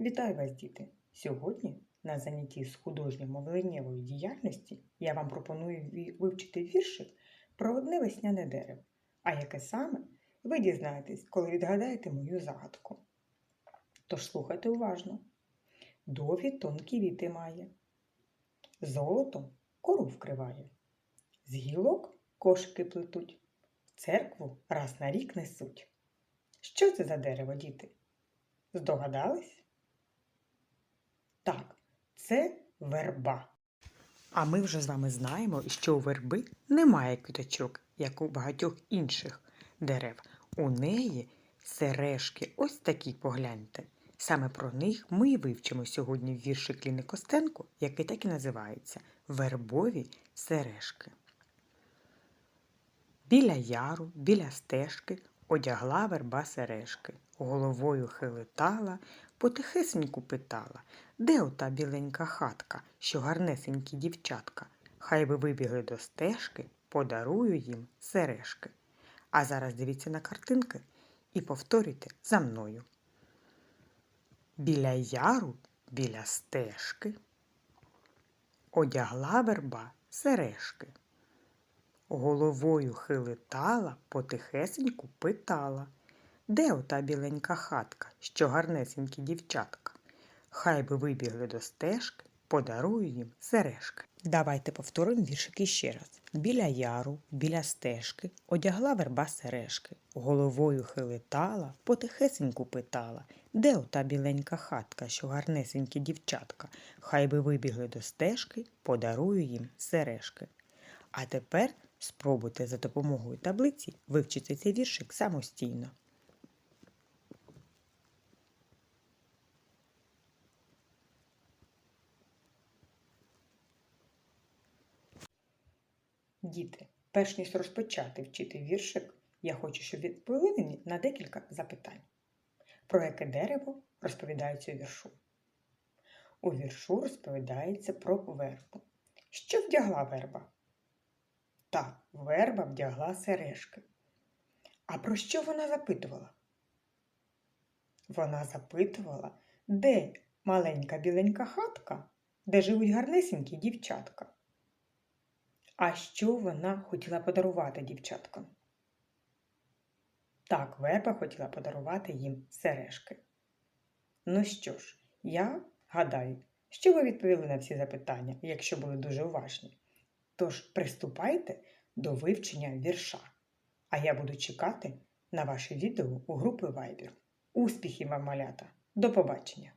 Вітаю вас, діти! Сьогодні на занятті з художньо-мовленнєвої діяльності я вам пропоную вивчити віршик про одне весняне дерево. А яке саме, ви дізнаєтесь, коли відгадаєте мою загадку. Тож слухайте уважно. Дові тонкі віти має, золотом кору вкриває, з гілок кошики плетуть, церкву раз на рік несуть. Що це за дерево, діти? Здогадались? Це верба. А ми вже з вами знаємо, що у верби немає квіточок, як у багатьох інших дерев. У неї сережки, ось такі погляньте. Саме про них ми і вивчимо сьогодні в вірші Кліни Костенко, який так і називається Вербові сережки. Біля яру, біля стежки одягла верба сережки, головою хилитала, потихесеньку питала, де ота біленька хатка, що гарнесенькі дівчатка? Хай би вибігли до стежки, подарую їм сережки. А зараз дивіться на картинки і повторюйте за мною. Біля яру, біля стежки одягла верба сережки. Головою хилитала, потихесеньку питала, де ота біленька хатка, що гарнесенькі дівчатка? Хай би вибігли до стежки, подарую їм сережки. Давайте повторимо віршики ще раз. Біля яру, біля стежки, одягла верба сережки, головою хилитала, потихесеньку питала, де ота біленька хатка, що гарнесенькі дівчатка? Хай би вибігли до стежки, подарую їм сережки. А тепер спробуйте за допомогою таблиці вивчити цей віршик самостійно. Діти, перш ніж розпочати вчити віршик, я хочу, щоб відповіли на декілька запитань. Про яке дерево розповідається у віршу? У віршу розповідається про вербу. Що вдягла верба? Так, верба вдягла сережки. А про що вона запитувала? Вона запитувала, де маленька біленька хатка, де живуть гарнесенькі дівчатка. А що вона хотіла подарувати дівчаткам? Так, верба хотіла подарувати їм сережки. Ну що ж, я гадаю, що ви відповіли на всі запитання, якщо були дуже уважні. Тож приступайте до вивчення вірша. А я буду чекати на ваші відео у групи Viber. Успіхів вам, малята! До побачення!